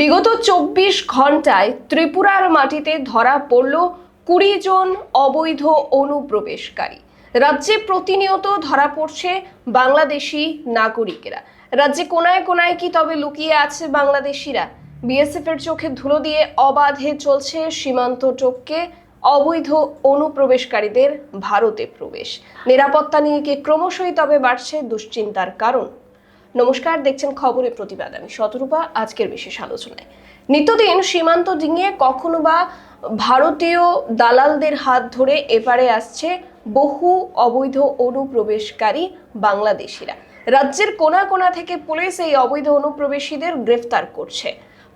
বিগত চব্বিশ ঘন্টায় ত্রিপুরার মাটিতে ধরা পড়ল কুড়ি জন অবৈধ অনুপ্রবেশকারী। রাজ্যে প্রতিনিয়ত ধরা পড়ছে বাংলাদেশি নাগরিকেরা। রাজ্যে কোনায় কোনায় কি তবে লুকিয়ে আছে বাংলাদেশিরা? বিএসএফ এর চোখে ধুলো দিয়ে অবাধে চলছে সীমান্ত টপকে অবৈধ অনুপ্রবেশকারীদের ভারতে প্রবেশ। নিরাপত্তা নিয়ে কি ক্রমশই তবে বাড়ছে দুশ্চিন্তার কারণ? নমস্কার, দেখছেন খবরের প্রতিবাদ আমি শতরূপা, আজকের বিশেষ আলোচনায়। নিত্যদিন সীমান্ত ডিঙিয়ে কখনো বা ভারতীয় দালালদের হাত ধরে এপারে আসছে বহু অবৈধ অনুপ্রবেশকারী বাংলাদেশিরা। রাজ্যের কোনা কোনা থেকে পুলিশ এই অবৈধ অনুপ্রবেশীদের গ্রেফতার করছে।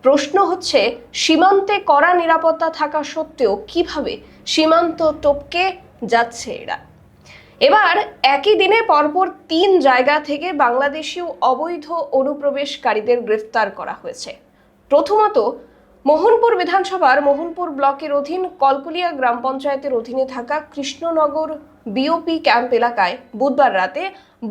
প্রশ্ন হচ্ছে, সীমান্তে কড়া নিরাপত্তা থাকা সত্ত্বেও কীভাবে সীমান্ত টপকে যাচ্ছে এরা? এবার একই দিনে পরপর তিন জায়গা থেকে বাংলাদেশীয় অবৈধ অনুপ্রবেশকারীদের গ্রেফতার করা হয়েছে। প্রথমত, মোহনপুর বিধানসভার মোহনপুর ব্লকের অধীন কলকুলিয়া গ্রাম পঞ্চায়েতের অধীনে থাকা কৃষ্ণনগর বিওপি ক্যাম্প এলাকায় বুধবার রাতে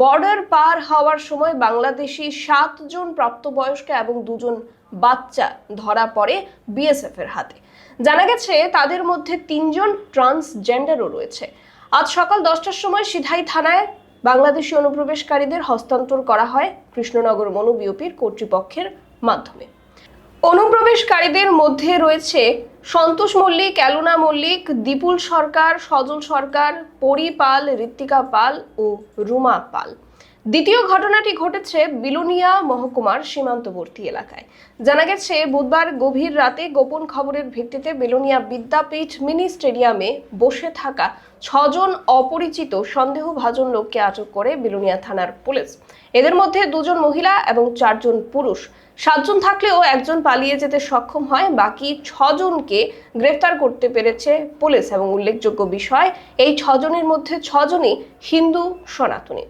বর্ডার পার হওয়ার সময় বাংলাদেশি সাতজন প্রাপ্তবয়স্ক এবং দুজন বাচ্চা ধরা পড়ে বিএসএফ এর হাতে। জানা গেছে, তাদের মধ্যে তিনজন ট্রান্সজেন্ডারও রয়েছে। আজ সকাল দশটার সময় সিধাই থানায় বাংলাদেশি অনুপ্রবেশকারীদের হস্তান্তর করা হয় কৃষ্ণনগর মনু বিওপির কর্তৃপক্ষের মাধ্যমে। অনুপ্রবেশকারীদের মধ্যে রয়েছে সন্তোষ মল্লিক, অ্যালুনা মল্লিক, দীপুল সরকার, সজল সরকার, পরি পাল, ঋত্বিকা পাল ও রুমা পাল। দ্বিতীয় ঘটনাটি ঘটেছে বিলুনিয়া মহকুমার সীমান্তবর্তী এলাকায়। জানা গেছে, বুধবার গভীর রাতে গোপন খবরের ভিত্তিতে বিলুনিয়া বিদ্যাপীঠ মিনি স্টেডিয়ামে বসে থাকা ছজন অপরিচিত সন্দেহভাজন লোককে আটক করে বিলুনিয়া থানার পুলিশ। এদের মধ্যে দুজন মহিলা এবং চারজন পুরুষ। সাতজন থাকলেও একজন পালিয়ে যেতে সক্ষম হয়। বাকি ছজনকে গ্রেফতার করতে পেরেছে পুলিশ এবং উল্লেখযোগ্য বিষয়, এই ছজনের মধ্যে ছজনই হিন্দু সনাতনী।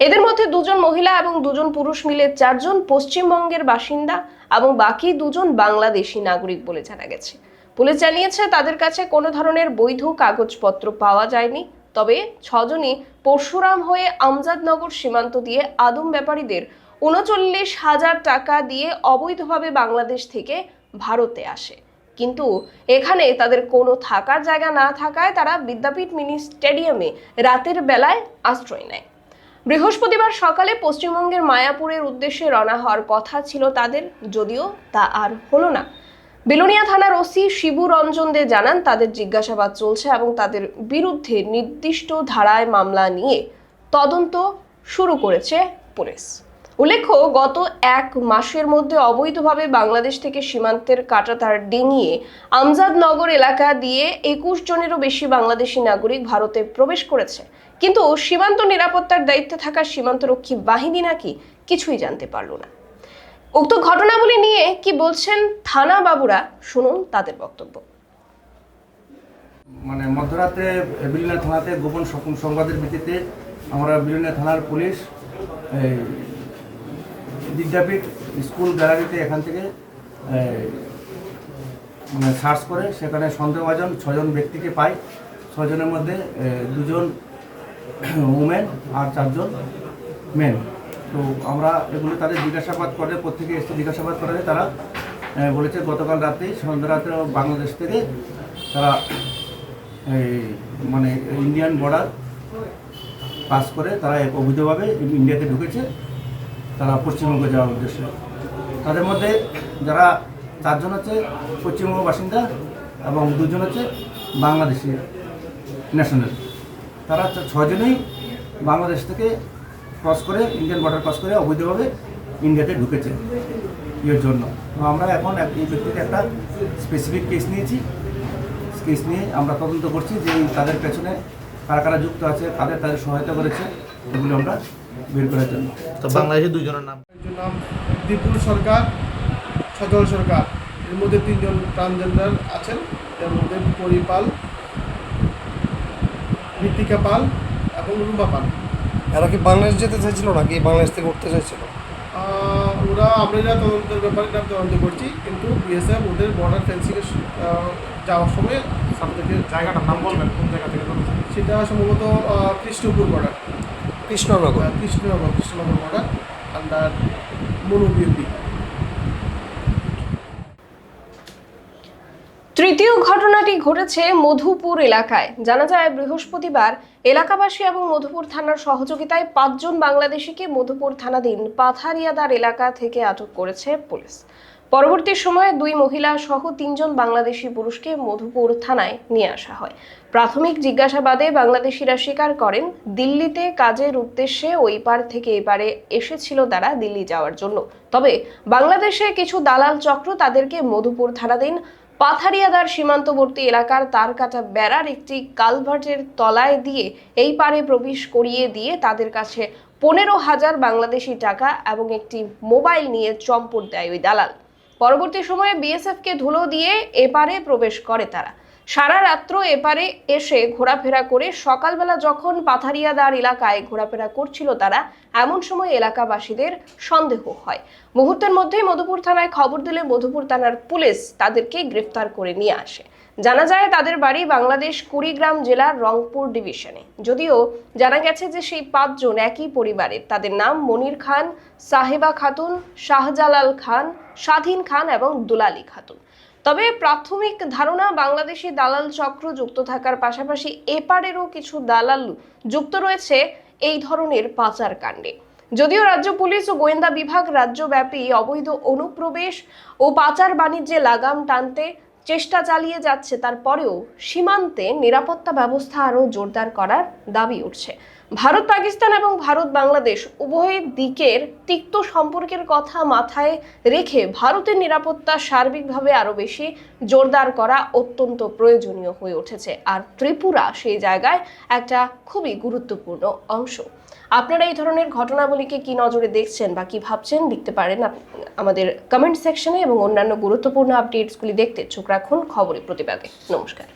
এদের মধ্যে দুজন মহিলা এবং দুজন পুরুষ মিলে চারজন পশ্চিমবঙ্গের বাসিন্দা এবং বাকি দুজন বাংলাদেশি নাগরিক বলে জানা গেছে। পুলিশ জানিয়েছে, তাদের কাছে কোনো ধরনের বৈধ কাগজপত্র পাওয়া যায়নি। তবে ছজনই পরশুরাম হয়ে আমজাদনগর সীমান্ত দিয়ে আদম ব্যাপারীদের উনচল্লিশ হাজার টাকা দিয়ে অবৈধভাবে বাংলাদেশ থেকে ভারতে আসে। কিন্তু এখানে তাদের কোনো থাকার জায়গা না থাকায় তারা বিদ্যাপীঠ মিনি স্টেডিয়ামে রাতের বেলায় আশ্রয় নেয়। বৃহস্পতিবার সকালে পশ্চিমবঙ্গের মায়াপুরের উদ্দেশ্যে রওনা হওয়ার কথা ছিল তাদের, যদিও তা আর হলো না। বিলোনিয়া থানার ওসি শিবু রঞ্জন দে জানান, তাদের জিজ্ঞাসাবাদ চলছে এবং তাদের বিরুদ্ধে নির্দিষ্ট ধারায় মামলা নিয়ে তদন্ত শুরু করেছে পুলিশ। উল্লেখ্য, গত এক মাসের মধ্যে অবৈধভাবে বাংলাদেশ থেকে সীমান্তের কাটাতার ডিঙিয়ে আমজাদনগর এলাকা দিয়ে একুশ জনেরও বেশি বাংলাদেশি নাগরিক ভারতে প্রবেশ করেছে। কিন্তু সীমান্ত নিরাপত্তার দায়িত্বে থাকা সীমান্তরক্ষী বাহিনী নাকি কিছুই জানতে পারল না। উক্ত ঘটনাবলী নিয়ে কি বলছেন থানা বাবুরা, শুনুন তাদের বক্তব্য। মানে মধ্যরাতে বিলিনা থানাতে গোপন সংবাদের ভিত্তিতে আমরা বিলিনা থানার পুলিশ বিদ্যাপীঠ স্কুল গ্যালারিতে এখান থেকে মানে সার্চ করে, সেখানে সন্দেহভাজন ছজন ব্যক্তিকে পাই ছজনের মধ্যে দুজন উমেন আর চারজন মেন তো আমরা এগুলো তাদের জিজ্ঞাসাবাদ করে প্রত্যেকে এসে জিজ্ঞাসাবাদ করে তারা বলেছে গতকাল রাতে সন্ধ্যা রাতে বাংলাদেশ থেকে তারা এই মানে ইন্ডিয়ান বর্ডার পাস করে তারা অবৈধভাবে ইন্ডিয়াতে ঢুকেছে। তারা পশ্চিমবঙ্গে যাওয়ার উদ্দেশ্যে। তাদের মধ্যে যারা চারজন হচ্ছে পশ্চিমবঙ্গ বাসিন্দা এবং দুজন হচ্ছে বাংলাদেশি ন্যাশনাল তারা ছজনেই বাংলাদেশ থেকে ক্রস করে ইন্ডিয়ান বর্ডার ক্রস করে অবৈধভাবে ইন্ডিয়াতে ঢুকেছে ইয়ের জন্য। আমরা এখন এই ব্যক্তিকে একটা স্পেসিফিক কেস নিয়েছি। কেস নিয়ে আমরা তদন্ত করছি যে তাদের পেছনে কারা কারা যুক্ত আছে, কাদের তাদের সহায়তা করেছে, এগুলো আমরা বের করার জন্য। তো বাংলাদেশের দুজনের নাম? নাম দীপুল সরকার সজল সরকার। এর মধ্যে তিনজন ট্রান্সজেন্ডার আছেন। এর মধ্যে পরিপাল ঋতিকা পাল এবং রুমা পাল। এরা কি বাংলাদেশ যেতে চাইছিল নাকি বাংলাদেশ থেকে উঠতে চাইছিল? ওরা আমরা যা তদন্তের ব্যাপারে যা তদন্ত করছি কিন্তু বিএসএফ ওদের বর্ডার ফেন্সিংয়ে যাওয়ার সময় আমাদেরকে জায়গাটার নাম বলবেন কোন জায়গা থেকে সেটা সম্ভবত Krishnapur border Krishnanagar. Krishnanagar Krishnanagar border under Manu তৃতীয় ঘটনাটি ঘটেছে মধুপুর এলাকায়। জানা যায় বৃহস্পতিবার এলাকাবাসী এবং মধুপুর থানার সহযোগিতায় পাঁচজন বাংলাদেশিকে মধুপুর থানাধীন পাথারিয়াদার এলাকা থেকে আটক করেছে পুলিশ। পরবর্তী সময়ে দুই মহিলা সহ তিনজন বাংলাদেশি পুরুষকে মধুপুর থানায় নিয়ে আসা হয়। প্রাথমিক জিজ্ঞাসাবাদে বাংলাদেশিরা স্বীকার করেন, দিল্লিতে কাজের উদ্দেশ্যে ওই পার থেকে এপারে এসেছিল তারা দিল্লি যাওয়ার জন্য। তবে বাংলাদেশে কিছু দালাল চক্র তাদেরকে মধুপুর থানাধীন পাথারিয়াদার সীমান্তবর্তী এলাকার তার কাটা বেড়ার একটি কালভার্টের তলায় দিয়ে এই পারে প্রবেশ করিয়ে দিয়ে তাদের কাছে পনেরো হাজার বাংলাদেশি টাকা এবং একটি মোবাইল নিয়ে চম্পট দেয় ওই দালাল। পরবর্তী সময়ে বিএসএফকে ধুলো দিয়ে এপারে প্রবেশ করে তারা। সারা রাত্র এপারে এসে ঘোরাফেরা করে সকালবেলা যখন পাথারিয়াদার এলাকায় ঘোরাফেরা করছিল তারা, এমন সময় এলাকাবাসীদের সন্দেহ হয়। মুহূর্তের মধ্যেই মধুপুর থানায় খবর দিলে মধুপুর থানার পুলিশ তাদেরকে গ্রেফতার করে নিয়ে আসে। জানা যায় তাদের বাড়ি বাংলাদেশ কুড়িগ্রাম জেলার রংপুর ডিভিশনে। যদিও জানা গেছে যে সেই পাঁচজন একই পরিবারের। তাদের নাম মনির খান, সাহেবা খাতুন, শাহজালাল খান, স্বাধীন খান এবং দুলালি খাতুন। তবে প্রাথমিক ধারণা বাংলাদেশি দালাল চক্র যুক্ত থাকার পাশাপাশি এপারেরও কিছু দালাল যুক্ত রয়েছে এই ধরনের পাচার কাণ্ডে। যদিও রাজ্য পুলিশ ও গোয়েন্দা বিভাগ রাজ্যব্যাপী অবৈধ অনুপ্রবেশ ও পাচার বাণিজ্যে লাগাম টানতে চেষ্টা চালিয়ে যাচ্ছে, তারপরেও সীমান্তে নিরাপত্তা ব্যবস্থা আরও জোরদার করার দাবি উঠছে। ভারত, পাকিস্তান এবং ভারত, বাংলাদেশ উভয় দিকের তিক্ত সম্পর্কের কথা মাথায় রেখে ভারতের নিরাপত্তা সার্বিকভাবে আরও বেশি জোরদার করা অত্যন্ত প্রয়োজনীয় হয়ে উঠেছে। আর ত্রিপুরা সেই জায়গায় একটা খুবই গুরুত্বপূর্ণ অংশ। আপনারা এই ধরনের ঘটনাবলীকে কি নজরে দেখছেন বা কি ভাবছেন লিখতে পারেন আমাদের কমেন্ট সেকশনে এবং অন্যান্য গুরুত্বপূর্ণ আপডেটসগুলি দেখতে চোখ রাখুন খবরের প্রতিবাদে নমস্কার।